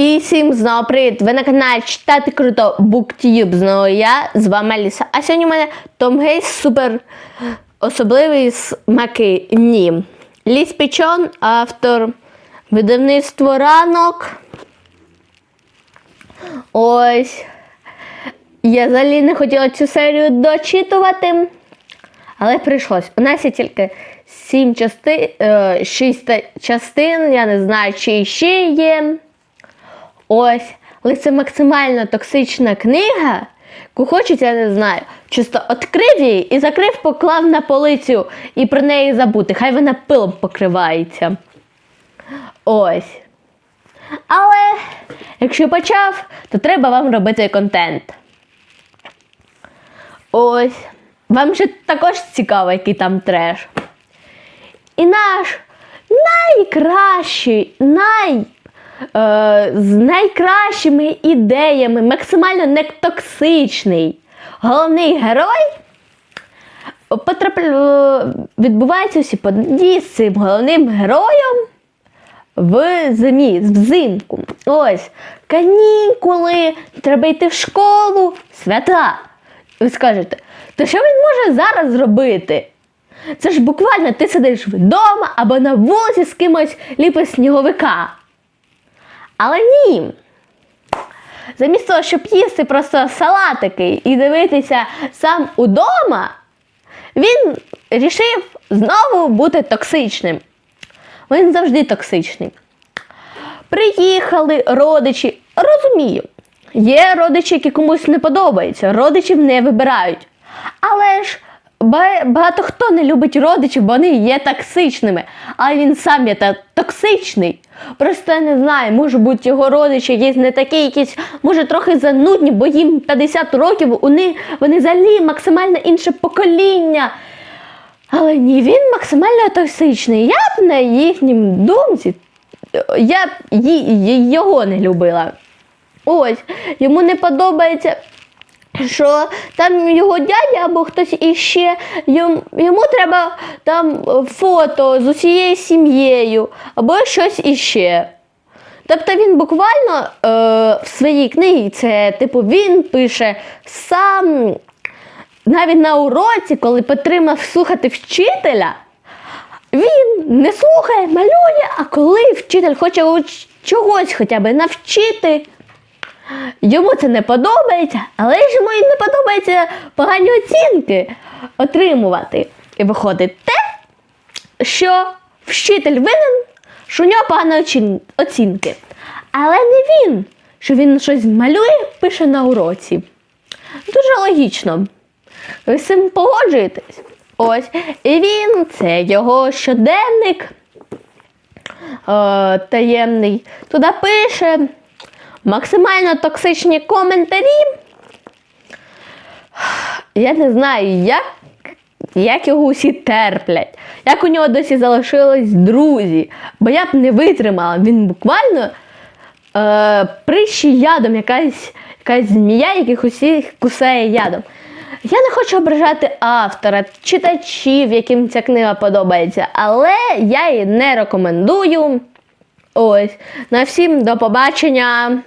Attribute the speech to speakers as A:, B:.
A: І всім знову привіт! Ви на каналі Читати Круто BookTube. Знову я, з вами Аліса. А сьогодні у мене Том Гейс супер особливий смаки. Ні. Ліс Пічон, автор видавництво ранок. Ось. Я взагалі не хотіла цю серію дочитувати. Але прийшлось. У нас є тільки 7 частин, 6 частин, я не знаю, чи ще є. Ось. Але це максимально токсична книга. Яку хочеться, я не знаю. Чисто відкрив її і закрив, поклав на полицю і про неї забути. Хай вона пилом покривається. Ось. Але якщо почав, то треба вам робити контент. Ось. Вам же також цікаво, який там треш. І наш найкращий, най, е, з найкращими ідеями, максимально нетоксичний головний герой потрапляє, відбуваються всі події з цим головним героєм в зимі, взимку. Ось, канікули, треба йти в школу, свята. Ви скажете, то що він може зараз зробити? Це ж буквально ти сидиш вдома або на вулиці з кимось ліпиш сніговика. Але ні. Замість того, щоб їсти просто салатики і дивитися сам удома, він рішив знову бути токсичним. Він завжди токсичний. Приїхали родичі. Розумію, є родичі, які комусь не подобаються, родичів не вибирають. Але ж багато хто не любить родичів, бо вони є токсичними. А він сам є та- токсичний. Просто я не знаю, може бути його родичі є не такі якісь, може трохи занудні, бо їм 50 років, вони, вони взагалі максимально інше покоління. Але ні, він максимально токсичний. Я б на їхнім думці, я б його не любила. Ось, йому не подобається, що там його дядя або хтось іще, йому, треба там фото з усією сім'єю, або щось іще. Тобто він буквально е, в своїй книгі, це типу він пише сам навіть на уроці, коли потрібно слухати вчителя, він не слухає, малює, а коли вчитель хоче чогось хоча б навчити, йому це не подобається, але йому і не подобається погані оцінки отримувати. І виходить те, що вчитель винен, що у нього погані оцінки. Але не він, що він щось малює, пише на уроці. Дуже логічно. Ви з цим погоджуєтесь? Ось. І він, це його щоденник е, таємний. Туди пише максимально токсичні коментарі. Я не знаю, як, як його усі терплять, як у нього досі залишились друзі. Бо я б не витримала. Він буквально е, прищі ядом, якась, якась змія, яких усіх кусає ядом. Я не хочу ображати автора, читачів, яким ця книга подобається, але я її не рекомендую. Ось. На всім до побачення.